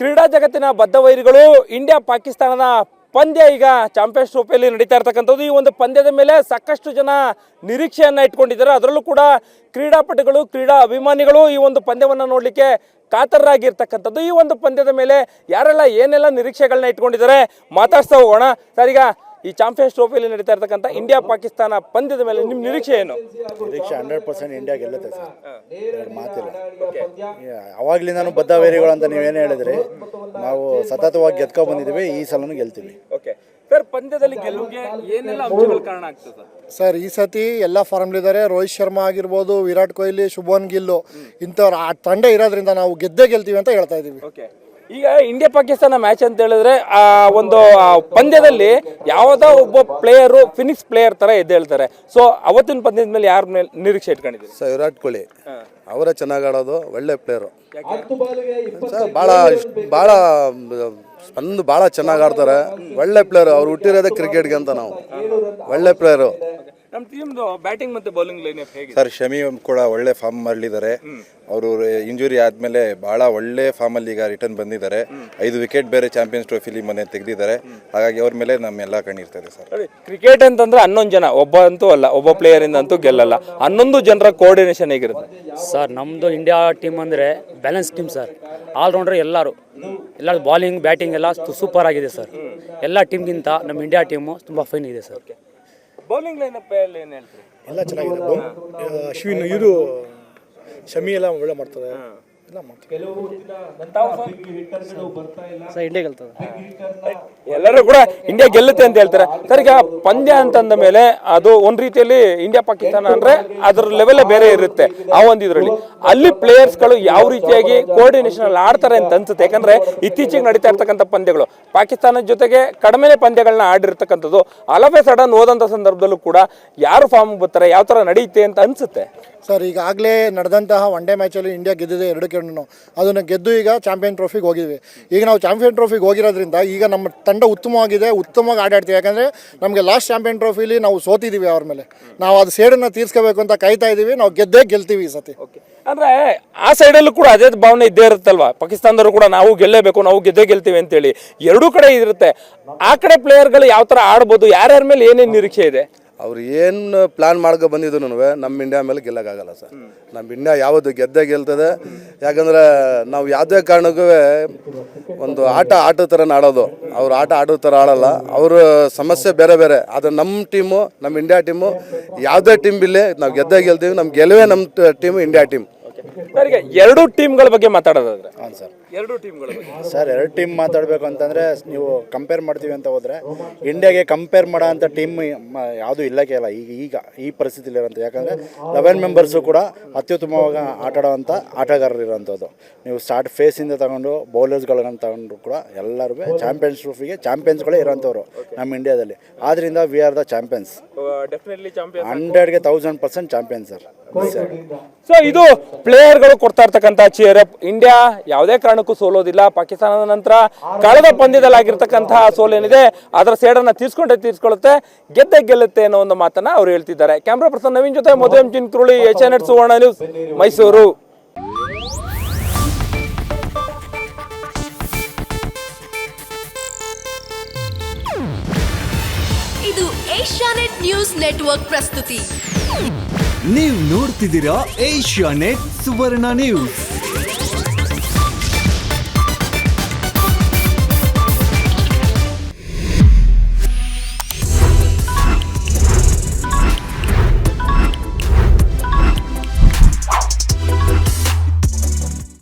ಕ್ರೀಡಾ ಜಗತ್ತಿನ ಬದ್ಧವೈರಿಗಳು ಇಂಡಿಯಾ ಪಾಕಿಸ್ತಾನದ ಪಂದ್ಯ ಈಗ ಚಾಂಪಿಯನ್ಸ್ ಟ್ರೋಫಿಯಲ್ಲಿ ನಡೀತಾ ಇರ್ತಕ್ಕಂಥದ್ದು. ಈ ಒಂದು ಪಂದ್ಯದ ಮೇಲೆ ಸಾಕಷ್ಟು ಜನ ನಿರೀಕ್ಷೆಯನ್ನು ಇಟ್ಕೊಂಡಿದ್ದಾರೆ. ಅದರಲ್ಲೂ ಕೂಡ ಕ್ರೀಡಾಪಟುಗಳು, ಕ್ರೀಡಾ ಅಭಿಮಾನಿಗಳು ಈ ಒಂದು ಪಂದ್ಯವನ್ನು ನೋಡಲಿಕ್ಕೆ ಕಾತರರಾಗಿರ್ತಕ್ಕಂಥದ್ದು. ಈ ಒಂದು ಪಂದ್ಯದ ಮೇಲೆ ಯಾರೆಲ್ಲ ಏನೆಲ್ಲ ನಿರೀಕ್ಷೆಗಳನ್ನ ಇಟ್ಕೊಂಡಿದ್ದಾರೆ ಮಾತಾಡ್ತಾ ಹೋಗೋಣ. ಸರ್, ಈಗ ಈ ಚಾಂಪಿಯನ್ಸ್ ಟ್ರೋಫಿಯಲ್ಲಿ ನಡೀತಾ ಇರ್ತಕ್ಕಂಥ ಇಂಡಿಯಾ ಪಾಕಿಸ್ತಾನ ಪಂದ್ಯದ ಮೇಲೆ ನಿಮ್ಮ ನಿರೀಕ್ಷೆ ಏನು? ನಿರೀಕ್ಷೆ ಹಂಡ್ರೆಡ್ ಪರ್ಸೆಂಟ್ ಇಂಡಿಯಾ ಗೆಲ್ಲುತ್ತೆ ಸರ್. ಎರಡು ಮಾತಿಲ್ಲ. ಬದ್ಧ ವೇರಿಗಳು ಅಂತ ನೀವೇನು ಹೇಳಿದ್ರಿ? ನಾವು ಸತತವಾಗಿ ಗೆದ್ಕೊ ಬಂದಿದ್ದೀವಿ ಈ ಸಲನೂ ಗೆಲ್ತೀವಿ. ಓಕೆ. ಸರ್ ಪಂದ್ಯದಲ್ಲಿ ಗೆಲುವಿಗೆ ಏನೆಲ್ಲ ಅಂಶಗಳು ಕಾರಣ ಆಗ್ತದೆ ಸರ್? ಸರ್ ಈ ಸತಿ ಎಲ್ಲ ಫಾರ್ಮ್ಲಿದ್ದಾರೆ ರೋಹಿತ್ ಶರ್ಮಾ ಆಗಿರ್ಬೋದು ವಿರಾಟ್ ಕೊಹ್ಲಿ ಶುಭನ್ ಗಿಲ್ಲು ಇಂಥವ್ರು ಆ ತಂಡ ಇರೋದ್ರಿಂದ ನಾವು ಗೆದ್ದೇ ಗೆಲ್ತೀವಿ ಅಂತ ಹೇಳ್ತಾ ಇದ್ದೀವಿ. ಓಕೆ. ಈಗ ಇಂಡಿಯಾ ಪಾಕಿಸ್ತಾನ ಮ್ಯಾಚ್ ಅಂತ ಹೇಳಿದ್ರೆ ಆ ಒಂದು ಪಂದ್ಯದಲ್ಲಿ ಯಾವುದೋ ಒಬ್ಬ ಪ್ಲೇಯರು ಫಿನಿಕ್ಸ್ ಪ್ಲೇಯರ್ ತರ ಎದ್ದೇಳ್ತಾರೆ ಸೊ ಅವತ್ತಿನ ಪಂದ್ಯದ ಮೇಲೆ ಯಾರ ಮೇಲೆ ನಿರೀಕ್ಷೆ ಇಟ್ಕೊಂಡಿದ್ದೀರಿ? ಸರ್ ವಿರಾಟ್ ಕೊಹ್ಲಿ. ಅವರೇ ಚೆನ್ನಾಗಿ ಆಡೋದು ಒಳ್ಳೆ ಪ್ಲೇಯರು ಸರ್ ಭಾಳ ಭಾಳ ಒಂದು ಭಾಳ ಚೆನ್ನಾಗಿ ಆಡ್ತಾರೆ. ಒಳ್ಳೆ ಪ್ಲೇಯರು ಅವ್ರು ಹುಟ್ಟಿರೋದೇ ಕ್ರಿಕೆಟ್ಗೆ ಅಂತ ನಾವು. ಒಳ್ಳೆ ಪ್ಲೇಯರು ನಮ್ಮ ಟೀಮ್ದು ಬ್ಯಾಟಿಂಗ್ ಮತ್ತೆ ಬೌಲಿಂಗ್ ಲೈನ್ ಹೇಗೆ ಸರ್ ಶಮಿ ಕೂಡ ಒಳ್ಳೆ ಫಾರ್ಮ್ ಮಾಡಲಿದ್ದಾರೆ ಅವರು ಇಂಜುರಿ ಆದಮೇಲೆ ಭಾಳ ಒಳ್ಳೆ ಫಾರ್ಮಲ್ಲಿ ಈಗ ರಿಟರ್ನ್ ಬಂದಿದ್ದಾರೆ. ಐದು ವಿಕೆಟ್ ಬೇರೆ ಚಾಂಪಿಯನ್ಸ್ ಟ್ರೋಫಿಲಿ ಮೊನ್ನೆ ತೆಗೆದಿದ್ದಾರೆ. ಹಾಗಾಗಿ ಅವ್ರ ಮೇಲೆ ನಮ್ಮೆಲ್ಲ ಕಣ್ಣಿರ್ತದೆ ಸರ್. ಕ್ರಿಕೆಟ್ ಅಂತಂದ್ರೆ ಹನ್ನೊಂದು ಜನ ಒಬ್ಬ ಅಂತೂ ಅಲ್ಲ ಒಬ್ಬ ಪ್ಲೇಯರ್ ಇಂದ ಅಂತೂ ಗೆಲ್ಲಲ್ಲ. ಹನ್ನೊಂದು ಜನರ ಕೋಆರ್ಡಿನೇಷನ್ ಹೇಗಿರುತ್ತೆ? ಸರ್ ನಮ್ಮದು ಇಂಡಿಯಾ ಟೀಮ್ ಅಂದರೆ ಬ್ಯಾಲೆನ್ಸ್ ಟೀಮ್ ಸರ್. ಆಲ್ರೌಂಡರ್ ಎಲ್ಲರೂ. ಎಲ್ಲ ಬಾಲಿಂಗ್ ಬ್ಯಾಟಿಂಗ್ ಎಲ್ಲ ಸೂಪರ್ ಆಗಿದೆ ಸರ್. ಎಲ್ಲ ಟೀಮ್ಗಿಂತ ನಮ್ಮ ಇಂಡಿಯಾ ಟೀಮು ತುಂಬ ಫೈನ್ ಇದೆ ಸರ್. ಬೌಲಿಂಗ್ ಲೈನ್ ಅಪ್ ಏನು ಹೇಳ್ತೀರಿ? ಎಲ್ಲ ಚೆನ್ನಾಗಿದೆ. ಅಶ್ವಿನ್ ಇದು ಶಮಿ ಎಲ್ಲ ಒಳ್ಳೆ ಮಾಡ್ತಾರೆ. ಎಲ್ಲ ಮಾಡ್ತಾರೆ ಸರ್ ಇಂಡಿಯಾ ಗೆಲ್ತದೆ. ಎಲ್ಲರೂ ಕೂಡ ಇಂಡಿಯಾ ಗೆಲ್ಲುತ್ತೆ ಅಂತ ಹೇಳ್ತಾರೆ. ಸರ್ ಈಗ ಪಂದ್ಯ ಅಂತಂದ ಮೇಲೆ ಅದು ಒಂದ್ ರೀತಿಯಲ್ಲಿ ಇಂಡಿಯಾ ಪಾಕಿಸ್ತಾನ ಅಂದ್ರೆ ಅದ್ರ ಲೆವೆಲ್ ಬೇರೆ ಇರುತ್ತೆ. ಆ ಒಂದು ಇದ್ರಲ್ಲಿ ಅಲ್ಲಿ ಪ್ಲೇಯರ್ಸ್ಗಳು ಯಾವ ರೀತಿಯಾಗಿ ಕೋಆರ್ಡಿನೇಷನ್ ಅಲ್ಲಿ ಆಡ್ತಾರೆ ಅಂತ ಅನ್ಸುತ್ತೆ. ಯಾಕಂದ್ರೆ ಇತ್ತೀಚೆಗೆ ನಡೀತಾ ಇರ್ತಕ್ಕಂಥ ಪಂದ್ಯಗಳು ಪಾಕಿಸ್ತಾನದ ಜೊತೆಗೆ ಕಡಿಮೆ ಪಂದ್ಯಗಳನ್ನ ಆಡಿರ್ತಕ್ಕಂಥದ್ದು ಅಲವೇ ಸಡನ್ ಹೋದಂತ ಸಂದರ್ಭದಲ್ಲೂ ಕೂಡ ಯಾರು ಫಾರ್ಮ್ ಬರ್ತಾರೆ ಯಾವ ತರ ನಡೆಯುತ್ತೆ ಅಂತ ಅನ್ಸುತ್ತೆ. ಸರ್ ಈಗಾಗಲೇ ನಡೆದಂತಹ ಒನ್ ಡೇ ಮ್ಯಾಚಲ್ಲಿ ಇಂಡಿಯಾ ಗೆದ್ದಿದೆ ಎರಡು ಕೆಣ್ಣು ಅದನ್ನು ಗೆದ್ದು ಈಗ ಚಾಂಪಿಯನ್ ಟ್ರೋಫಿಗೆ ಹೋಗಿದ್ವಿ. ಈಗ ನಾವು ಚಾಂಪಿಯನ್ ಟ್ರೋಫಿಗೆ ಹೋಗಿರೋದ್ರಿಂದ ಈಗ ನಮ್ಮ ತಂಡ ಉತ್ತಮವಾಗಿದೆ, ಉತ್ತಮವಾಗಿ ಆಡಾಡ್ತೀವಿ ಯಾಕಂದರೆ ನಮಗೆ ಲಾಸ್ಟ್ ಚಾಂಪಿಯನ್ ಟ್ರೋಫಿಲಿ ನಾವು ಸೋತಿದ್ದೀವಿ ಅವ್ರ ಮೇಲೆ. ನಾವು ಅದು ಸೇಡನ್ನು ತೀರ್ಸ್ಕೋಬೇಕು ಅಂತ ಕಾಯ್ತಾ ಇದ್ದೀವಿ ನಾವು ಗೆದ್ದೇ ಗೆಲ್ತೀವಿ ಈ ಸತಿ. ಅಂದರೆ ಆ ಸೈಡಲ್ಲೂ ಕೂಡ ಅದೇ ಭಾವನೆ ಇದ್ದೇ ಇರುತ್ತಲ್ವಾ? ಪಾಕಿಸ್ತಾನದವರು ಕೂಡ ನಾವು ಗೆಲ್ಲೇಬೇಕು, ನಾವು ಗೆದ್ದೇ ಗೆಲ್ತೀವಿ ಅಂತೇಳಿ. ಎರಡೂ ಕಡೆ ಇರುತ್ತೆ. ಆ ಕಡೆ ಪ್ಲೇಯರ್ಗಳು ಯಾವ ಥರ ಆಡ್ಬೋದು, ಯಾರ್ಯಾರ ಮೇಲೆ ಏನೇನು ನಿರೀಕ್ಷೆ ಇದೆ? ಅವ್ರು ಏನು ಪ್ಲ್ಯಾನ್ ಮಾಡ್ಕೊ ಬಂದಿದ್ರು ನಮ್ಮ ಇಂಡಿಯಾ ಮೇಲೆ ಗೆಲ್ಲಕ್ಕಾಗಲ್ಲ ಸರ್. ನಮ್ಮ ಇಂಡಿಯಾ ಯಾವುದು ಗೆದ್ದೇ ಗೆಲ್ತದೆ. ಯಾಕಂದ್ರೆ ನಾವು ಯಾವುದೇ ಕಾರಣಕ್ಕೂ ಒಂದು ಆಟ ಆಟದ ಥರ ಆಡೋದು ಅವ್ರು ಆಟ ಆಡೋ ಥರ ಆಡಲ್ಲ. ಅವ್ರ ಸಮಸ್ಯೆ ಬೇರೆ ಬೇರೆ. ಆದರೆ ನಮ್ಮ ಟೀಮು ನಮ್ಮ ಇಂಡಿಯಾ ಟೀಮು ಯಾವುದೇ ಟೀಮ್ ಬಿಲ್ಲೆ ನಾವು ಗೆದ್ದೇ ಗೆಲ್ತೀವಿ. ನಮ್ಮ ಗೆಲುವೆ ನಮ್ಮ ಟೀಮು ಇಂಡಿಯಾ ಟೀಮ್ ಎರಡು ಟೀಮ್ಗಳ ಬಗ್ಗೆ ಮಾತಾಡೋದಾದ್ರೆ. ಹಾಂ ಸರ್. ಎರಡು ಟೀಮ್ಗಳ ಬಗ್ಗೆ ಸರ್ ಎರಡು ಟೀಮ್ ಮಾತಾಡಬೇಕು ಅಂತಂದರೆ ನೀವು ಕಂಪೇರ್ ಮಾಡ್ತೀವಿ ಅಂತ ಹೋದರೆ ಇಂಡಿಯಾಗೆ ಕಂಪೇರ್ ಮಾಡೋ ಅಂಥ ಟೀಮ್ ಯಾವುದೂ ಇಲ್ಲಕ್ಕೆ ಇಲ್ಲ. ಈಗ ಈಗ ಈ ಪರಿಸ್ಥಿತಿಲಿ ಇರೋಂಥ ಯಾಕಂದರೆ ಲೆವೆನ್ ಮೆಂಬರ್ಸು ಕೂಡ ಅತ್ಯುತ್ತಮವಾಗಿ ಆಟ ಆಡೋವಂಥ ಆಟಗಾರರು ಇರೋಂಥದ್ದು. ನೀವು ಸ್ಟಾರ್ಟ್ ಫೇಸಿಂದ ತಗೊಂಡು ಬೌಲರ್ಸ್ಗಳನ್ನ ತಗೊಂಡು ಕೂಡ ಎಲ್ಲರೂ ಚಾಂಪಿಯನ್ಸ್ ಟ್ರೋಫಿಗೆ ಚಾಂಪಿಯನ್ಸ್ಗಳೇ ಇರೋಂಥವ್ರು ನಮ್ಮ ಇಂಡಿಯಾದಲ್ಲಿ ಆದ್ದರಿಂದ we are the champions definitely champion ಹಂಡ್ರೆಡ್ಗೆ thousand percent champion sir so ಇದು ಪ್ಲೇಯರ್ಗಳು ಕೊಡ್ತಾ ಇರ್ತಕ್ಕಂಥ ಚಿಯರ್ ಅಪ್ ಇಂಡಿಯಾ ಯಾವುದೇ ಕಾರಣಕ್ಕೂ ಸೋಲೋದಿಲ್ಲ. ಪಾಕಿಸ್ತಾನದ ನಂತರ ಕಳೆದ ಪಂದ್ಯದಲ್ಲಿ ಆಗಿರ್ತಕ್ಕಂತಹ ಸೋಲೇನಿದೆ. ಅದರ ಸೇಡನ್ನ ತೀರ್ಸ್ಕೊಂಡೇ ತೀರ್ಸ್ಕೊಳ್ಳುತ್ತೆ. ಗೆದ್ದೆ ಗೆಲ್ಲುತ್ತೆ ಅನ್ನೋ ಒಂದು ಮಾತನ್ನ ಅವರು ಹೇಳ್ತಿದ್ದಾರೆ. ಕ್ಯಾಮ್ರಾ ಪರ್ಸನ್ ನವೀನ್ ಜೊತೆ ಮದುವೆ Chinkuruli Asianet Suvarna news Mysuru. ಇದು ಏಷ್ಯಾನೆಟ್ ನ್ಯೂಸ್ ನೆಟ್ವರ್ಕ್ ಪ್ರಸ್ತುತಿ. ನೀವು ನೋಡ್ತಿದ್ದೀರಾ ಏಷ್ಯಾ ನೆಟ್ ಸುವರ್ಣ ನ್ಯೂಸ್.